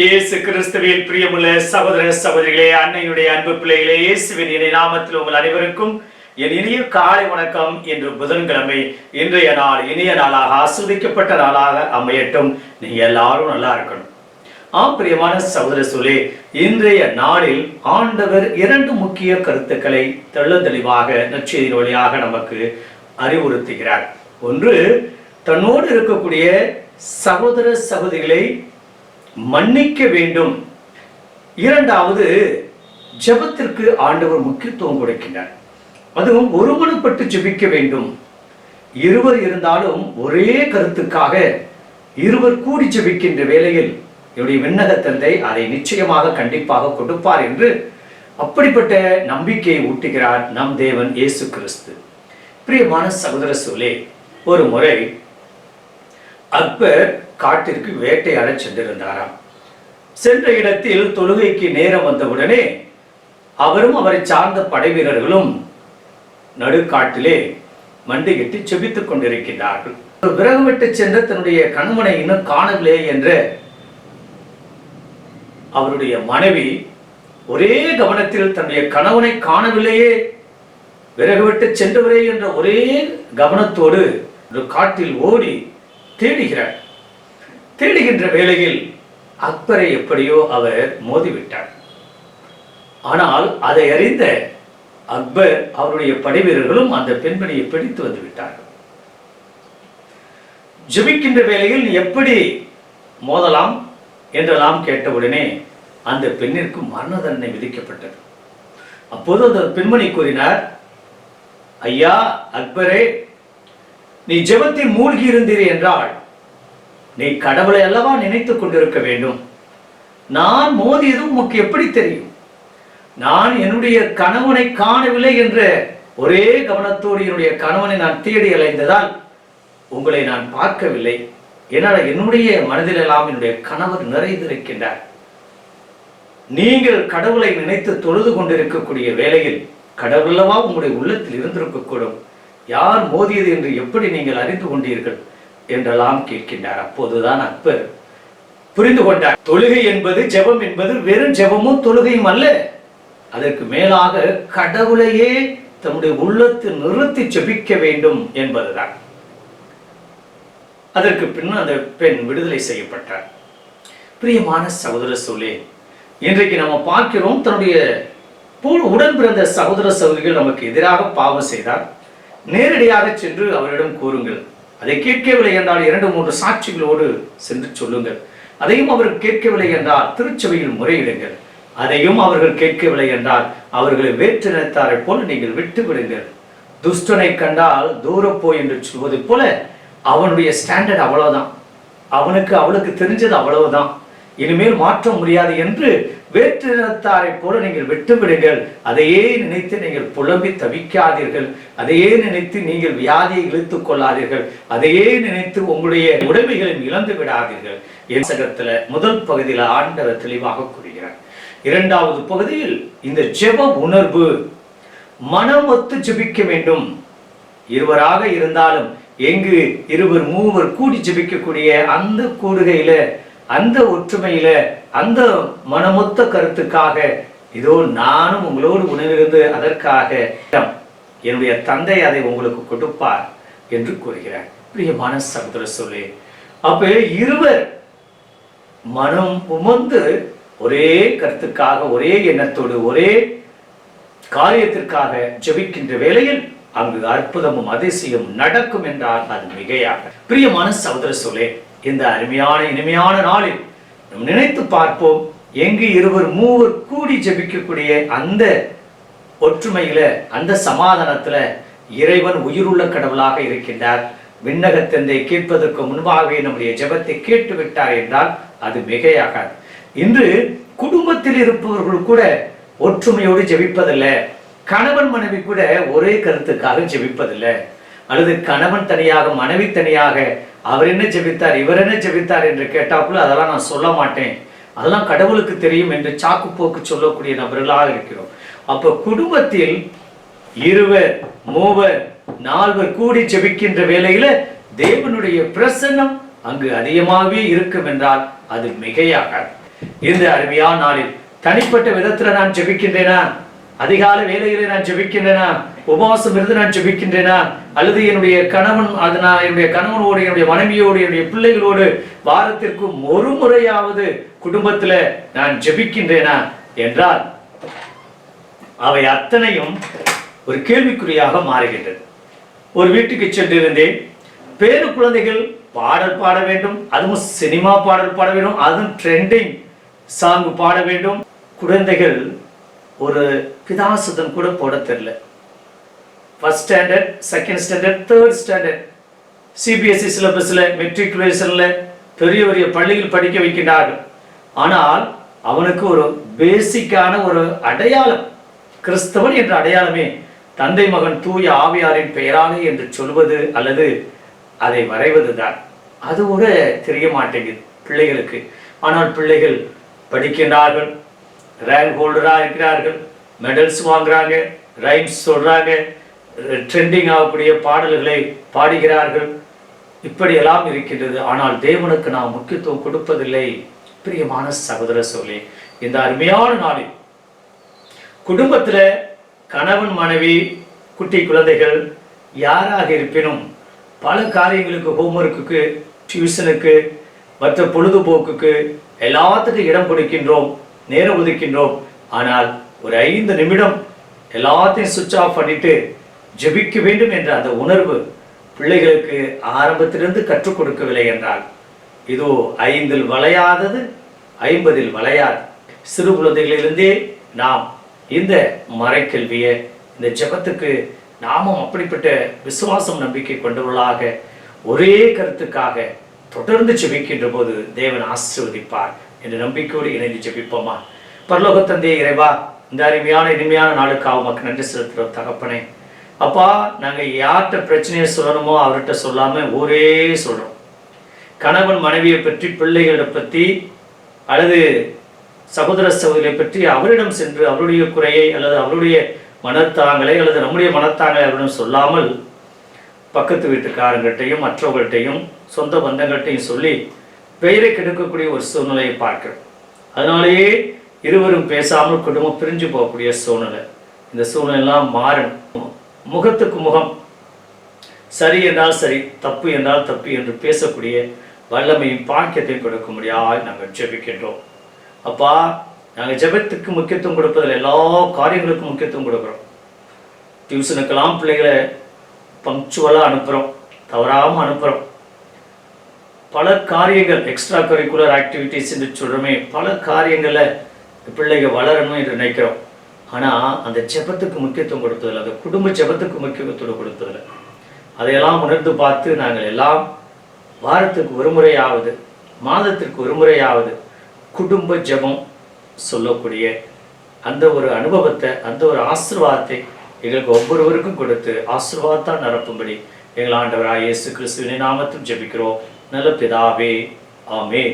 இயேசு கிறிஸ்துவில் பிரியமுள்ள சகோதர சகோதரிகளே அன்னையுடைய அன்பு பிள்ளைகளே இயேசுவின் இணை நாமத்தில் உங்கள் அனைவருக்கும் என் இனிய காலை வணக்கம். இன்று புதன்கிழமை இன்றைய நாள் இனிய நாளாக ஆஸ்வதிக்கப்பட்ட நாளாக அமையட்டும். நீங்க எல்லாரும் நல்லா இருக்கணும். ஆம் பிரியமான சகோதர சொல்லே இன்றைய நாளில் ஆண்டவர் இரண்டு முக்கிய கருத்துக்களை தெள்ள தெளிவாக நற்செய்தியின் வழியாக நமக்கு அறிவுறுத்துகிறார். ஒன்று தன்னோடு இருக்கக்கூடிய சகோதர சகோதரிகளை மன்னிக்க வேண்டும். இரண்டாவது ஜெபத்திற்கு ஆண்டவர் முக்கியத்துவம் கொடுக்கின்றார். அதுவும் ஒருமனப்பட்டு ஜெபிக்க வேண்டும். இருவர் இருந்தாலும் ஒரே கருத்துக்காக இருவர் கூடி ஜெபிக்கின்ற வேளையில் என்னுடைய விண்ணக தந்தை அதை நிச்சயமாக கண்டிப்பாக கொடுப்பார் என்று அப்படிப்பட்ட நம்பிக்கையை ஊட்டுகிறார் நம் தேவன் இயேசு கிறிஸ்து. பிரியமான சகோதர சோலே ஒரு முறை அக்பர் காட்டிற்கு வேட்டையாட சென்றிருந்தாராம். சென்ற இடத்தில் தொழுகைக்கு நேரம் வந்தவுடனே அவரும் அவரை சார்ந்த படை வீரர்களும் நடுக்காட்டிலே மண்டியிட்டு செபித்துக் கொண்டிருக்கின்றார்கள். விறகு விட்டு சென்ற தன்னுடைய கணவனை இன்னும் காணவில்லை என்ற அவருடைய மனைவி ஒரே கவனத்தில் தன்னுடைய கணவனை காணவில்லையே விறகு விட்டு சென்றவரே என்ற ஒரே கவனத்தோடு ஒரு காட்டில் ஓடி தேடுகிறார். தேடுகின்ற வேளையில் அக்பரை எப்படியோ அவர் மோதிவிட்டார். ஆனால் அதை அறிந்த அக்பர் அவருடைய படைவீரர்களும் அந்த பெண்மணியை பிடித்து வந்து விட்டார்கள். ஜபிக்கின்ற வேளையில் எப்படி மோதலாம் என்றெல்லாம் கேட்டவுடனே அந்த பெண்ணிற்கு மரண தண்டனை விதிக்கப்பட்டது. அப்போது அந்த பெண்மணி கூறினார் ஐயா அக்பரே நீ ஜெபத்தில் மூழ்கி இருந்தீர் என்றால் நீ கடவுளை அல்லவா நினைத்துக் கொண்டிருக்க வேண்டும்? நான் மோதியது உமக்கு எப்படி தெரியும்? நான் என்னுடைய கணவனை காணவில்லை என்ற ஒரே கவனத்தோடு என்னுடைய கணவனை நான் தேடி அலைந்ததால் உங்களை நான் பார்க்கவில்லை. என்னால் என்னுடைய மனதிலெல்லாம் என்னுடைய கணவர் நிறைந்திருக்கின்றார். நீங்கள் கடவுளை நினைத்து தொழுது கொண்டிருக்கக்கூடிய வேளையில் கடவுளவா உங்களுடைய உள்ளத்தில் இருந்திருக்கக்கூடும். யார் மோதியது என்று எப்படி நீங்கள் அறிந்து கொண்டீர்கள்? என்றெல்லாம் கேட்கின்றார். அப்போதுதான் அக்பர் புரிந்து கொண்டார். தொழுகை என்பது ஜெபம் என்பது வெறும் ஜெபமும் தொழுகையும் அல்ல. அதற்கு மேலாக கடவுளையே தம்முடைய உள்ளத்தில் நிறுத்தி ஜெபிக்க வேண்டும் என்பதுதான். அதற்கு பின் அந்த பெண் விடுதலை செய்யப்பட்டார். பிரியமான சகோதர சோழே இன்றைக்கு நம்ம பார்க்கிறோம் தன்னுடைய உடன் பிறந்த சகோதர சகோதரிகள் நமக்கு எதிராக பாவம் செய்தார். நேரடியாக சென்று அவரிடம் கூறுங்கள். அதை கேட்கவில்லை என்றால் இரண்டு மூன்று சாட்சிகளோடு சென்று சொல்லுங்கள். அதையும் அவர் கேட்கவில்லை என்றால் திருச்சபையில் முறையிடுங்கள். அதையும் அவர்கள் கேட்கவில்லை என்றால் அவர்களை வேற்று நினைத்தாரை போல நீங்கள் விட்டு விடுங்கள் துஷ்டனை கண்டால் தூரம் போய் என்று சொல்வது போல அவனுடைய ஸ்டாண்டர்ட் அவ்வளவுதான். அவனுக்கு அவளுக்கு தெரிஞ்சது அவ்வளவுதான். இனிமேல் மாற்ற முடியாது என்று வேற்றினத்தாரை போல நீங்கள் வெட்டுவிடுங்கள் அதையே நினைத்து நீங்கள் புலம்பி தவிக்காதீர்கள். அதையே நினைத்து நீங்கள் வியாதியை இழுத்துக் கொள்ளாதீர்கள். அதையே நினைத்து உங்களுடைய உடைமைகளை இழந்து விடாதீர்கள். என் சகத்துல முதல் பகுதியில் ஆண்டவர் தெளிவாக கூறுகிறார். இரண்டாவது பகுதியில் இந்த ஜெப உணர்வு மனம் ஒத்து ஜெபிக்க வேண்டும். இருவராக இருந்தாலும் எங்கு இருவர் மூவர் கூடி ஜெபிக்கக்கூடிய அந்த கூடுகையில அந்த ஒற்றுமையில அந்த மனமொத்த கருத்துக்காக இதோ நானும் உங்களோடு உணர்ந்து அதற்காக என்னுடைய தந்தை அதை உங்களுக்கு கொடுப்பார் என்று கூறுகிறார். பிரியமான சகோதர சொல்லி அப்ப இருவர் மனம் உமந்து ஒரே கருத்துக்காக ஒரே எண்ணத்தோடு ஒரே காரியத்திற்காக ஜெபிக்கின்ற வேளையில் அங்கு அற்புதமும் அதிசயம் நடக்கும் என்றால் அது மிகையாக பிரியமான சகோதர சொல்லே இந்த அருமையான இனிமையான நாளில் நாம் நினைத்து பார்ப்போம் எங்கு இருவர் மூவர் கூடி ஜெபிக்கக்கூடிய அந்த ஒற்றுமையில அந்த சமாதானத்துல இறைவன் உயிருள்ள கடவுளாக இருக்கின்றார். விண்ணகத்தந்தை கேட்பதற்கு முன்பாகவே நம்முடைய ஜெபத்தை கேட்டு விட்டார் என்றால் அது மிகையாகாது. இன்று குடும்பத்தில் இருப்பவர்கள் கூட ஒற்றுமையோடு ஜெபிப்பதில்லை. கணவன் மனைவி கூட ஒரே கருத்துக்காக ஜெபிப்பதில்லை. அல்லது கணவன் தனியாக மனைவி தனியாக அவர் என்ன ஜெபித்தார் இவர் என்ன ஜெபித்தார் என்று கேட்டாப்புல அதெல்லாம் நான் சொல்ல மாட்டேன். அதெல்லாம் கடவுளுக்கு தெரியும் என்று சாக்கு போக்கு சொல்லக்கூடிய நபர்களாக இருக்கிறோம். அப்போ குடும்பத்தில் இருவர் மூவர் நால்வர் கூடி ஜெபிக்கின்ற வேளையில தேவனுடைய பிரசன்னம் அங்கு அதிகமாகவே இருக்கும் என்றால் அது மிகையாகாது. இந்த அருமையான நாளில் தனிப்பட்ட விதத்துல நான் ஜெபிக்கின்றேனா? அதிகால வேலைகளை நான் ஜெபிக்கின்றேனா? உபவாசம் இருந்து நான் ஜெபிக்கின்றேனா? அல்லது என்னுடைய கணவன் அது நான் என்னுடைய கணவனோடு என்னுடைய மனைவியோடு என்னுடைய பிள்ளைகளோடு வாரத்திற்கு ஒரு முறையாவது குடும்பத்தில் நான் ஜெபிக்கின்றேனா என்றால் அவை அத்தனையும் ஒரு கேள்விக்குறியாக மாறுகின்றது. ஒரு வீட்டுக்கு சென்றிருந்தேன். பேரு குழந்தைகள் பாடல் பாட வேண்டும் அதுவும் சினிமா பாடல் பாட வேண்டும் அதுவும் ட்ரெண்டிங் சாங் பாட வேண்டும். குழந்தைகள் ஒரு பிதாசுதம் கூட போட தெரியல. First standard second standard third standard CBSE சிலபஸில் மெட்ரிகுலேஷனில் பெரிய பெரிய பள்ளியில் படிக்க வைக்கின்றார்கள். ஆனால் அவனுக்கு ஒரு பேசிக்கான ஒரு அடையாளம் கிறிஸ்தவன் என்ற அடையாளமே தந்தை மகன் தூய ஆவியாரின் பெயராலே என்று சொல்வது அல்லது அதை வரைவது தான். அது கூட தெரிய மாட்டேங்குது பிள்ளைகளுக்கு. ஆனால் பிள்ளைகள் படிக்கின்றார்கள் ரேங்க் ஹோல்டராக இருக்கிறார்கள் மெடல்ஸ் வாங்குறாங்க ரைம்ஸ் சொல்கிறாங்க ட்ரெண்டிங் ஆகக்கூடிய பாடல்களை பாடுகிறார்கள். இப்படியெல்லாம் இருக்கின்றது. ஆனால் தேவனுக்கு நாம் முக்கியத்துவம் கொடுப்பதில்லை. பிரியமான சகோதர சொல்லி இந்த அருமையான நாளில் குடும்பத்தில் கணவன் மனைவி குட்டி குழந்தைகள் யாராக இருப்பினும் பல காரியங்களுக்கு ஹோம்ஒர்க்குக்கு டியூஷனுக்கு மற்ற பொழுதுபோக்குக்கு எல்லாத்துக்கும் இடம் கொடுக்கின்றோம் நேரம் ஒதுக்கின்றோம். ஆனால் ஒரு ஐந்து நிமிடம் எல்லாத்தையும் சுவிட்ச் ஆஃப் பண்ணிட்டு ஜெபிக்க வேண்டும் என்ற அந்த உணர்வு பிள்ளைகளுக்கு ஆரம்பத்திலிருந்து கற்றுக் கொடுக்கவில்லை என்றால் இதோ ஐந்தில் வளையாதது ஐம்பதில் வளையாது. சிறு குழந்தைகளிலிருந்தே நாம் இந்த மறைக்கல்வியை இந்த ஜெபத்துக்கு நாமும் அப்படிப்பட்ட விசுவாசம் நம்பிக்கை கொண்டவர்களாக ஒரே கருத்துக்காக தொடர்ந்து ஜெபிக்கின்ற போது தேவன் ஆசிர்வதிப்பார் என்ற நம்பிக்கையோடு இணைந்து ஜெபிப்போமா? பரலோக தந்தையை இறைவா இந்த அருமையான இனிமையான நாளுக்காக உமக்கு நன்றி செலுத்துகிற தகப்பனே. அப்பா நாங்கள் யார்கிட்ட பிரச்சனையை சொல்லணுமோ அவர்கிட்ட சொல்லாமல் ஊரே சொல்கிறோம் கணவன் மனைவியை பற்றி பிள்ளைகளை பற்றி அல்லது சகோதர சகோதரியை பற்றி அவரிடம் சென்று அவருடைய குறையை அல்லது அவருடைய மனத்தாங்களை அல்லது நம்முடைய மனத்தாங்களை அவரிடம் சொல்லாமல் பக்கத்து வீட்டுக்காரங்கள்ட்டையும் மற்றவர்கள்ட்டையும் சொந்த பந்தங்கள்ட்டையும் சொல்லி பெயரை கெடுக்கக்கூடிய ஒரு சூழ்நிலையை பார்க்கிறோம். அதனாலேயே இருவரும் பேசாமல் குடும்பம் பிரிஞ்சு போகக்கூடிய சூழ்நிலை. இந்த சூழ்நிலைலாம் மாறணும். முகத்துக்கு முகம். சரி என்றால் சரி தப்பு என்றால் தப்பு என்று பேசக்கூடிய வல்லமையும் பாக்கியத்தையும் கொடுக்க முடியாது நாங்கள் ஜெபிக்கின்றோம். அப்பா நாங்கள் ஜெபத்துக்கு முக்கியத்துவம் கொடுப்பதில் எல்லா காரியங்களுக்கும் முக்கியத்துவம் கொடுக்குறோம். டியூஷனுக்கெல்லாம் பிள்ளைகளை பங்க்சுவலாக அனுப்புகிறோம் தவறாமல் அனுப்புகிறோம் பல காரியங்கள் எக்ஸ்ட்ரா கரிக்குலர் ஆக்டிவிட்டீஸ் என்று சொல்கிறோமே பல காரியங்களில் பிள்ளைகள் வளரணும் என்று நினைக்கிறோம். ஆனால் அந்த ஜெபத்துக்கு முக்கியத்துவம் கொடுத்ததில்லை அந்த குடும்ப ஜெபத்துக்கு முக்கியத்துவம் கொடுத்ததில்லை. அதையெல்லாம் உணர்ந்து பார்த்து நாங்கள் எல்லாம் வாரத்துக்கு ஒரு முறையாவது மாதத்திற்கு ஒரு முறையாவது குடும்ப ஜெபம் சொல்லக்கூடிய அந்த ஒரு அனுபவத்தை அந்த ஒரு ஆசிர்வாதத்தை எங்களுக்கு ஒவ்வொருவருக்கும் கொடுத்து ஆசிர்வாதத்தான் நிரப்பும்படி எங்கள் ஆண்டவராக இயேசு கிறிஸ்துவின் நாமத்தில் ஜெபிக்கிறோம். நல்ல பிதாவே ஆமே